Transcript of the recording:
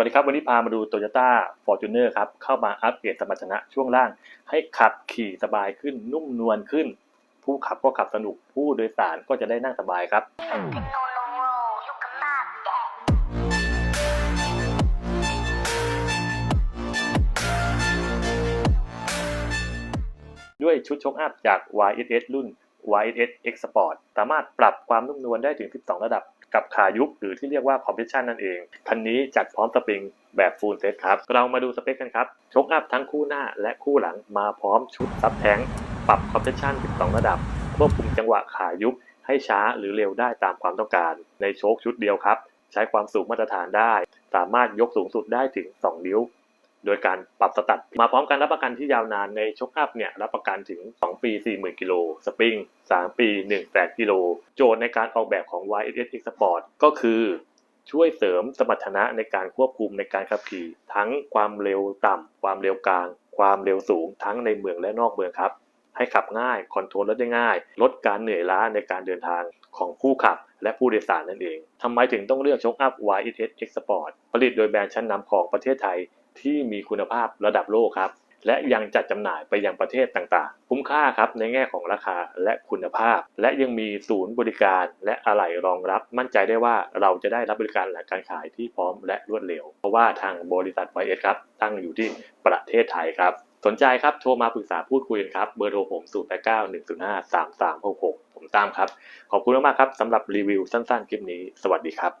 วัสดีครับ วันนี้พามาดู Toyota Fortuner ครับ เข้ามาอัปเกรดสมรรถนะช่วงล่าง ให้ขับขี่สบายขึ้นนุ่มนวลขึ้น ผู้ขับก็ขับสนุกผู้โดยสารก็จะได้นั่งสบายครับ ด้วยชุดชกอัพจาก YSS รุ่น YSS X Sport สามารถปรับความนุ่มนวลได้ถึง 12 ระดับกับขายุบหรือที่เรียกว่า Compression นั่นเอง คันนี้จัดพร้อมสปริงแบบ Full Set ครับ เรามาดูสเปคกันครับ ชกอัพทั้งคู่หน้าและคู่หลังมาพร้อมชุดซับแทงปรับ Compression 12 ระดับ ควบคุมจังหวะขายุบให้ช้าหรือเร็วได้ตามความต้องการ ในโชคชุดเดียวครับ ใช้ความสูงมาตรฐานได้ สามารถยกสูงสุดได้ถึง 2 นิ้ว โดยการปรับสตัดมาพร้อมกันรับประกันที่ยาวนานในชกอัพเนี่ยรับประกันถึง 2 ปี 40,000 กิโลสปริง 3 ปี1แสนกิโลโจทย์ในการออกแบบของ YSS X Sport ก็คือช่วยเสริมสมรรถนะในการควบคุมในการขับขี่ ทั้งความเร็วต่ำ ความเร็วกลาง ความเร็วสูงทั้งในเมืองและนอกเมืองครับ ให้ขับง่ายคอนโทรลรถได้ง่าย ลดการเหนื่อยล้าในการเดินทางของผู้ขับและผู้โดยสารนั่นเองทำไมถึงต้องเลือกชกอัพ YSS X Sport ผลิตโดยแบรนด์ชั้นนำของประเทศไทย ที่มีคุณภาพระดับโลกครับ และยังจัดจำหน่ายไปยังประเทศต่างๆ คุ้มค่าครับในแง่ของราคาและคุณภาพ และยังมีศูนย์บริการและอะไหล่รองรับ มั่นใจได้ว่าเราจะได้รับบริการหลังการขายที่พร้อมและรวดเร็ว เพราะว่าทางบริษัทไวเอสครับตั้งอยู่ที่ประเทศไทยครับสนใจครับ โทรมาปรึกษาพูดคุยกันครับ เบอร์โทรผม0 8 9 1 0 5 3 3 6 6 ผมตามครับ ขอบคุณมากๆครับสำหรับรีวิวสั้นๆ คลิปนี้ สวัสดีครับ